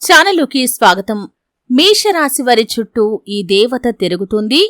ఛానలుకి స్వాగతం. మేషరాశి వారి చుట్టూ ఈ దేవత తిరుగుతుంది.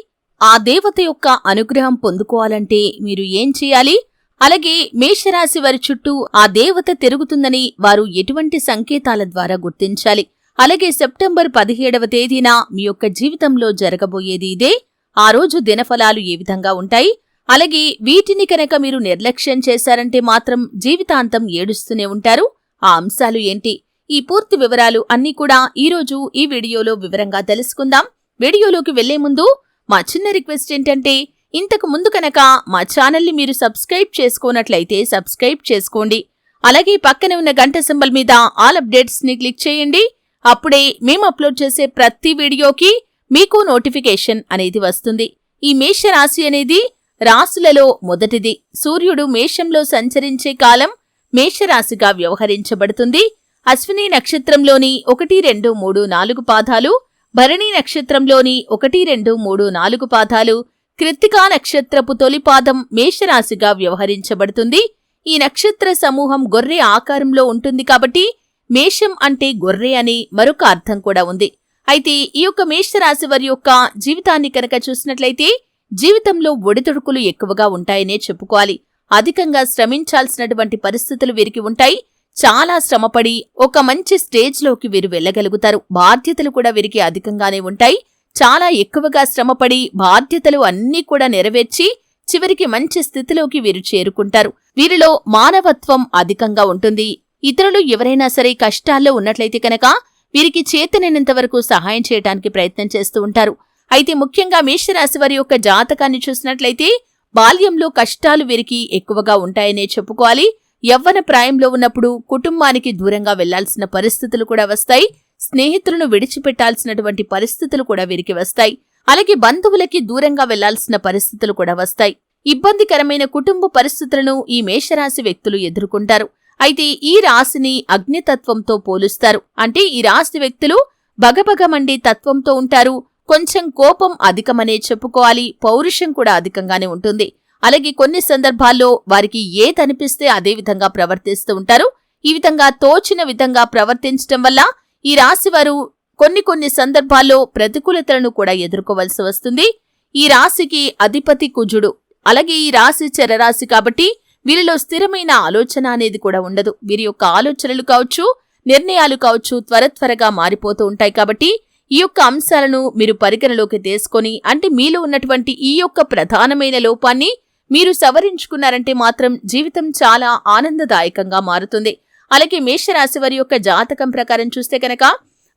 ఆ దేవత యొక్క అనుగ్రహం పొందుకోవాలంటే మీరు ఏం చేయాలి? అలాగే మేషరాశి వారి చుట్టూ ఆ దేవత తిరుగుతుందని వారు ఎటువంటి సంకేతాల ద్వారా గుర్తించాలి? అలాగే సెప్టెంబర్ పదిహేడవ తేదీన మీ యొక్క జీవితంలో జరగబోయేది ఇదే. ఆ రోజు దినఫలాలు ఏ విధంగా ఉంటాయి? అలాగే వీటిని కనుక మీరు నిర్లక్ష్యం చేశారంటే మాత్రం జీవితాంతం ఏడుస్తూనే ఉంటారు. ఆ అంశాలు ఏంటి? ఈ పూర్తి వివరాలు అన్నీ కూడా ఈరోజు ఈ వీడియోలో వివరంగా తెలుసుకుందాం. వీడియోలోకి వెళ్ళే ముందు మా చిన్న రిక్వెస్ట్ ఏంటంటే ఇంతకు ముందు కనుక మా ఛానల్ని మీరు సబ్స్క్రైబ్ చేసుకున్నట్లయితే సబ్స్క్రైబ్ చేసుకోండి. అలాగే పక్కనే ఉన్న గంట సింబల్ మీద ఆల్ అప్డేట్స్ని క్లిక్ చేయండి. అప్పుడే మేము అప్లోడ్ చేసే ప్రతి వీడియోకి మీకు నోటిఫికేషన్ అనేది వస్తుంది. ఈ మేష రాశి అనేది రాశులలో మొదటిది. సూర్యుడు మేషంలో సంచరించే కాలం మేషరాశిగా వ్యవహరించబడుతుంది. అశ్విని నక్షత్రంలోని ఒకటి రెండు మూడు నాలుగు పాదాలు భరణి నక్షత్రంలోని ఒకటి రెండు మూడు నాలుగు పాదాలు కృత్తికా నక్షత్రపు తొలి పాదం మేషరాశిగా వ్యవహరించబడుతుంది. ఈ నక్షత్ర సమూహం గొర్రె ఆకారంలో ఉంటుంది కాబట్టి మేషం అంటే గొర్రె అని మరొక అర్థం కూడా ఉంది. అయితే ఈ యొక్క మేషరాశి వారి యొక్క జీవితాన్ని కనుక చూసినట్లయితే జీవితంలో ఒడిదుడుకులు ఎక్కువగా ఉంటాయనే చెప్పుకోవాలి. అధికంగా శ్రమించాల్సినటువంటి పరిస్థితులు వీరికి ఉంటాయి. చాలా శ్రమపడి ఒక మంచి స్టేజ్లోకి వీరు వెళ్ళగలుగుతారు. బాధ్యతలు కూడా వీరికి అధికంగానే ఉంటాయి. చాలా ఎక్కువగా శ్రమపడి బాధ్యతలు అన్నీ కూడా నెరవేర్చి చివరికి మంచి స్థితిలోకి వీరు చేరుకుంటారు. వీరిలో మానవత్వం అధికంగా ఉంటుంది. ఇతరులు ఎవరైనా సరే కష్టాల్లో ఉన్నట్లయితే కనుక వీరికి చేతనైనంత వరకు సహాయం చేయడానికి ప్రయత్నం చేస్తూ ఉంటారు. అయితే ముఖ్యంగా మేషరాశి వారి యొక్క జాతకాన్ని చూసినట్లయితే బాల్యంలో కష్టాలు వీరికి ఎక్కువగా ఉంటాయనే చెప్పుకోవాలి. యవ్వన ప్రాయంలో ఉన్నప్పుడు కుటుంబానికి దూరంగా వెళ్ళాల్సిన పరిస్థితులు కూడా వస్తాయి. స్నేహితులను విడిచిపెట్టాల్సినటువంటి పరిస్థితులు కూడా వీరికి వస్తాయి. అలాగే బంధువులకి దూరంగా వెళ్ళాల్సిన పరిస్థితులు కూడా వస్తాయి. ఇబ్బందికరమైన కుటుంబ పరిస్థితులను ఈ మేషరాశి వ్యక్తులు ఎదుర్కొంటారు. అయితే ఈ రాశిని అగ్నితత్వంతో పోలుస్తారు. అంటే ఈ రాశి వ్యక్తులు భగభగమండి తత్వంతో ఉంటారు. కొంచెం కోపం అధికమనే చెప్పుకోవాలి. పౌరుషం కూడా అధికంగానే ఉంటుంది. అలాగే కొన్ని సందర్భాల్లో వారికి ఏదనిపిస్తే అదే విధంగా ప్రవర్తిస్తూ ఉంటారు. ఈ విధంగా తోచిన విధంగా ప్రవర్తించటం వల్ల ఈ రాశి వారు కొన్ని కొన్ని సందర్భాల్లో ప్రతికూలతలను కూడా ఎదుర్కోవలసి వస్తుంది. ఈ రాశికి అధిపతి కుజుడు అలాగే ఈ రాశి చరరాశి కాబట్టి వీరిలో స్థిరమైన ఆలోచన అనేది కూడా ఉండదు. వీరి యొక్క ఆలోచనలు కావచ్చు నిర్ణయాలు కావచ్చు త్వర త్వరగా మారిపోతూ ఉంటాయి కాబట్టి ఈ యొక్క అంశాలను మీరు పరిగణలోకి తీసుకొని అంటే మీలో ఉన్నటువంటి ఈ యొక్క ప్రధానమైన లోపాన్ని మీరు సవరించుకున్నారంటే మాత్రం జీవితం చాలా ఆనందదాయకంగా మారుతుంది. అలాగే మేషరాశి వారి యొక్క జాతకం ప్రకారం చూస్తే కనుక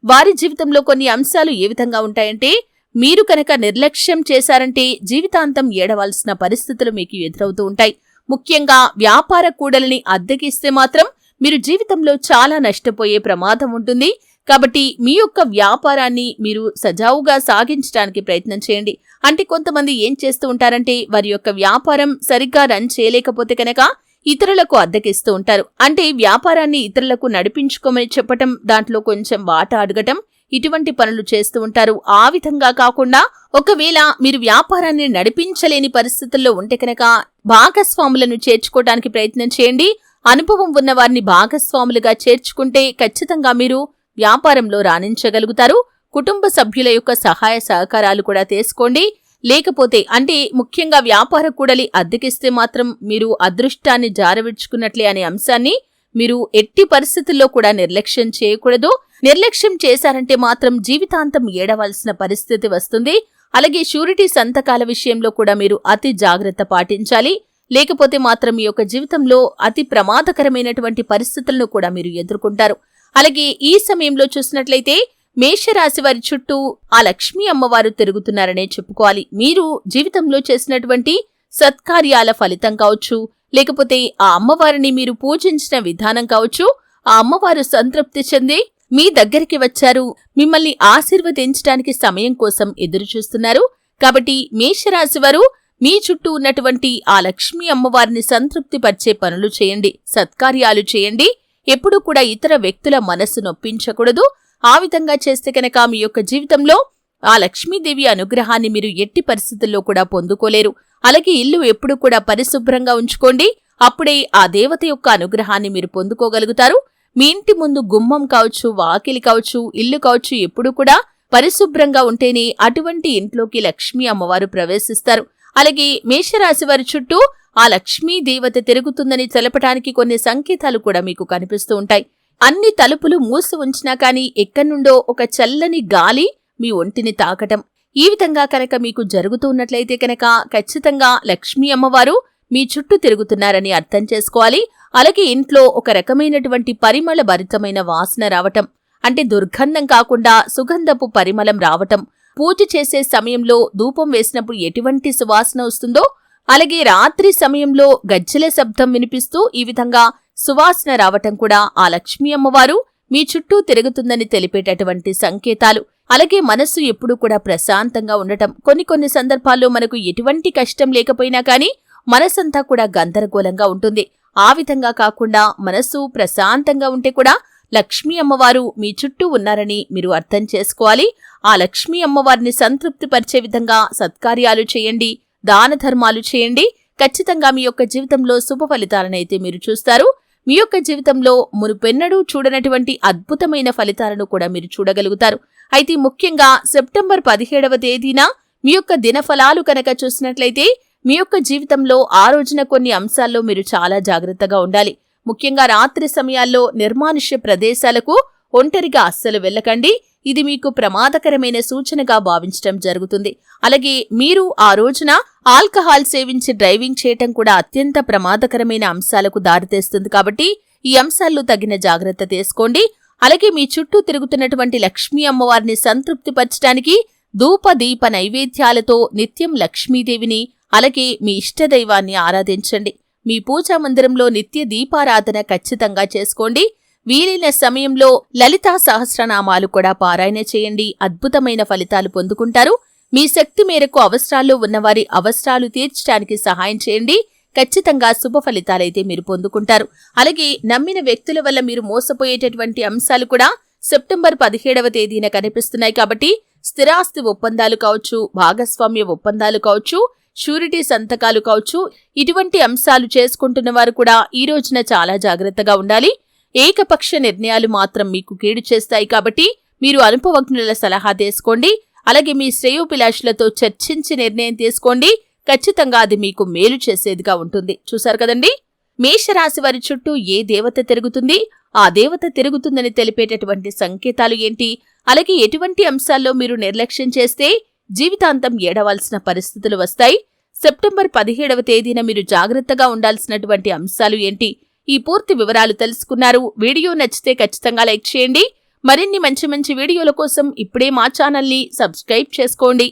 వారి జీవితంలో కొన్ని అంశాలు ఏ విధంగా ఉంటాయంటే మీరు కనుక నిర్లక్ష్యం చేశారంటే జీవితాంతం ఏడవలసిన పరిస్థితులు మీకు ఎదురవుతూ ఉంటాయి. ముఖ్యంగా వ్యాపార కూడలిని అద్దెకిస్తే మాత్రం మీరు జీవితంలో చాలా నష్టపోయే ప్రమాదం ఉంటుంది. కాబట్టి మీ యొక్క వ్యాపారాన్ని మీరు సజావుగా సాగించడానికి ప్రయత్నం చేయండి. అంటే కొంతమంది ఏం చేస్తూ ఉంటారంటే వారి యొక్క వ్యాపారం సరిగ్గా రన్ చేయలేకపోతే కనుక ఇతరులకు అద్దెకిస్తూ ఉంటారు. అంటే వ్యాపారాన్ని ఇతరులకు నడిపించుకోమని చెప్పటం దాంట్లో కొంచెం వాట అడగటం ఇటువంటి పనులు చేస్తూ ఉంటారు. ఆ విధంగా కాకుండా ఒకవేళ మీరు వ్యాపారాన్ని నడిపించలేని పరిస్థితుల్లో ఉంటే కనుక భాగస్వాములను చేర్చుకోవడానికి ప్రయత్నం చేయండి. అనుభవం ఉన్న వారిని భాగస్వాములుగా చేర్చుకుంటే ఖచ్చితంగా మీరు వ్యాపారంలో రాణించగలుగుతారు. కుటుంబ సభ్యుల యొక్క సహాయ సహకారాలు కూడా తీసుకోండి. లేకపోతే అంటే ముఖ్యంగా వ్యాపార కూడలి అద్దెకిస్తే మాత్రం మీరు అదృష్టాన్ని జారవిడ్చుకున్నట్లే అనే అంశాన్ని మీరు ఎట్టి పరిస్థితుల్లో కూడా నిర్లక్ష్యం చేయకూడదు. నిర్లక్ష్యం చేశారంటే మాత్రం జీవితాంతం ఏడవలసిన పరిస్థితి వస్తుంది. అలాగే షూరిటీ సంతకాల విషయంలో కూడా మీరు అతి జాగ్రత్త పాటించాలి. లేకపోతే మాత్రం మీ యొక్క జీవితంలో అతి ప్రమాదకరమైనటువంటి పరిస్థితులను కూడా మీరు ఎదుర్కొంటారు. అలాగే ఈ సమయంలో చూసినట్లయితే మేషరాశి వారి చుట్టూ ఆ లక్ష్మీ అమ్మవారు తిరుగుతున్నారనే చెప్పుకోవాలి. మీరు జీవితంలో చేసినటువంటి సత్కార్యాల ఫలితం కావచ్చు లేకపోతే ఆ అమ్మవారిని మీరు పూజించిన విధానం కావచ్చు ఆ అమ్మవారు సంతృప్తి చెంది మీ దగ్గరికి వచ్చారు. మిమ్మల్ని ఆశీర్వదించడానికి సమయం కోసం ఎదురు చూస్తున్నారు కాబట్టి మేషరాశి వారు మీ చుట్టూ ఉన్నటువంటి ఆ లక్ష్మీ అమ్మవారిని సంతృప్తిపరిచే పనులు చేయండి సత్కార్యాలు చేయండి. ఎప్పుడూ కూడా ఇతర వ్యక్తుల మనస్సు నొప్పించకూడదు. ఆ విధంగా చేస్తే కనుక మీ యొక్క జీవితంలో ఆ లక్ష్మీదేవి అనుగ్రహాన్ని మీరు ఎట్టి పరిస్థితుల్లో కూడా పొందుకోలేరు. అలాగే ఇల్లు ఎప్పుడు కూడా పరిశుభ్రంగా ఉంచుకోండి. అప్పుడే ఆ దేవత యొక్క అనుగ్రహాన్ని మీరు పొందుకోగలుగుతారు. మీ ఇంటి ముందు గుమ్మం కావచ్చు వాకిలి కావచ్చు ఇల్లు కావచ్చు ఎప్పుడు కూడా పరిశుభ్రంగా ఉంటేనే అటువంటి ఇంట్లోకి లక్ష్మీ అమ్మవారు ప్రవేశిస్తారు. అలాగే మేషరాశి వారి చుట్టూ ఆ లక్ష్మీ దేవత తిరుగుతుందని తెలపటానికి కొన్ని సంకేతాలు కూడా మీకు కనిపిస్తూ ఉంటాయి. అన్ని తలుపులు మూసి ఉంచినా కానీ ఎక్కడి నుండో ఒక చల్లని గాలి మీ ఒంటిని తాకటం. ఈ విధంగా కనుక మీకు జరుగుతున్నట్లయితే కనుక ఖచ్చితంగా లక్ష్మీ అమ్మవారు మీ చుట్టూ తిరుగుతున్నారని అర్థం చేసుకోవాలి. అలాగే ఇంట్లో ఒక రకమైనటువంటి పరిమళ భరితమైన వాసన రావటం. అంటే దుర్గంధం కాకుండా సుగంధపు పరిమళం రావటం. పూజ చేసే సమయంలో ధూపం వేసినప్పుడు ఎటువంటి సువాసన వస్తుందో అలాగే రాత్రి సమయంలో గజ్జెల శబ్దం వినిపిస్తూ ఈ విధంగా సువాసన రావటం కూడా ఆ లక్ష్మీ అమ్మవారు మీ చుట్టూ తిరుగుతుందని తెలిపేటటువంటి సంకేతాలు. అలాగే మనస్సు ఎప్పుడూ కూడా ప్రశాంతంగా ఉండటం. కొన్ని కొన్ని సందర్భాల్లో మనకు ఎటువంటి కష్టం లేకపోయినా కానీ మనసంతా కూడా గందరగోళంగా ఉంటుంది. ఆ విధంగా కాకుండా మనస్సు ప్రశాంతంగా ఉంటే కూడా లక్ష్మీ అమ్మవారు మీ చుట్టూ ఉన్నారని మీరు అర్థం చేసుకోవాలి. ఆ లక్ష్మీ అమ్మవారిని సంతృప్తిపరిచే విధంగా సత్కార్యాలు చేయండి దాన ధర్మాలు చేయండి. ఖచ్చితంగా మీ యొక్క జీవితంలో శుభ ఫలితాలనైతే మీరు చూస్తారు. మీ యొక్క జీవితంలో మునుపెన్నడూ చూడనటువంటి అద్భుతమైన ఫలితాలను కూడా మీరు చూడగలుగుతారు. అయితే ముఖ్యంగా సెప్టెంబర్ పదిహేడవ తేదీన మీ యొక్క దినఫలాలు కనుక చూసినట్లయితే మీ యొక్క జీవితంలో ఆ రోజున కొన్ని అంశాల్లో మీరు చాలా జాగ్రత్తగా ఉండాలి. ముఖ్యంగా రాత్రి సమయాల్లో నిర్మానుష్య ప్రదేశాలకు ఒంటరిగా అస్సలు వెళ్ళకండి. ఇది మీకు ప్రమాదకరమైన సూచనగా భావించటం జరుగుతుంది. అలాగే మీరు ఆ రోజున ఆల్కహాల్ సేవించి డ్రైవింగ్ చేయటం కూడా అత్యంత ప్రమాదకరమైన అంశాలకు దారితీస్తుంది కాబట్టి ఈ అంశాల్లో తగిన జాగ్రత్త తీసుకోండి. అలాగే మీ చుట్టూ తిరుగుతున్నటువంటి లక్ష్మీ అమ్మవారిని సంతృప్తిపరచడానికి ధూప దీప నైవేద్యాలతో నిత్యం లక్ష్మీదేవిని అలాగే మీ ఇష్టదైవాన్ని ఆరాధించండి. మీ పూజా మందిరంలో నిత్య దీపారాధన ఖచ్చితంగా చేసుకోండి. వీలైన సమయంలో లలితా సహస్రనామాలు కూడా పారాయణ చేయండి. అద్భుతమైన ఫలితాలు పొందుకుంటారు. మీ శక్తి మేరకు అవసరాల్లో ఉన్నవారి అవసరాలు తీర్చడానికి సహాయం చేయండి. ఖచ్చితంగా శుభ ఫలితాలైతే మీరు పొందుకుంటారు. అలాగే నమ్మిన వ్యక్తుల వల్ల మీరు మోసపోయేటటువంటి అంశాలు కూడా సెప్టెంబర్ పదిహేడవ తేదీన కనిపిస్తున్నాయి కాబట్టి స్థిరాస్తి ఒప్పందాలు కావచ్చు భాగస్వామ్య ఒప్పందాలు కావచ్చు షూరిటీ సంతకాలు కావచ్చు ఇటువంటి అంశాలు చేసుకుంటున్న వారు కూడా ఈ రోజున చాలా జాగ్రత్తగా ఉండాలి. ఏకపక్ష నిర్ణయాలు మాత్రం మీకు కీడు చేస్తాయి కాబట్టి మీరు అనుభవజ్ఞుల సలహా తీసుకోండి. అలాగే మీ శ్రేయోభిలాషులతో చర్చించి నిర్ణయం తీసుకోండి. ఖచ్చితంగా అది మీకు మేలు చేసేదిగా ఉంటుంది. చూశారు కదండి? మేషరాశి వారి చుట్టూ ఏ దేవత తిరుగుతుంది? ఆ దేవత తిరుగుతుందని తెలిపేటటువంటి సంకేతాలు ఏంటి? అలాగే ఎటువంటి అంశాల్లో మీరు నిర్లక్ష్యం చేస్తే జీవితాంతం ఏడవలసిన పరిస్థితులు వస్తాయి. సెప్టెంబర్ పదిహేడవ తేదీన మీరు జాగ్రత్తగా ఉండాల్సినటువంటి అంశాలు ఏంటి? ఈ పూర్తి వివరాలు తెలుసుకున్నారు. వీడియో నచ్చితే ఖచ్చితంగా లైక్ చేయండి. మరిన్ని మంచి మంచి వీడియోల కోసం ఇప్పుడే మా ఛానల్ని సబ్స్క్రైబ్ చేసుకోండి.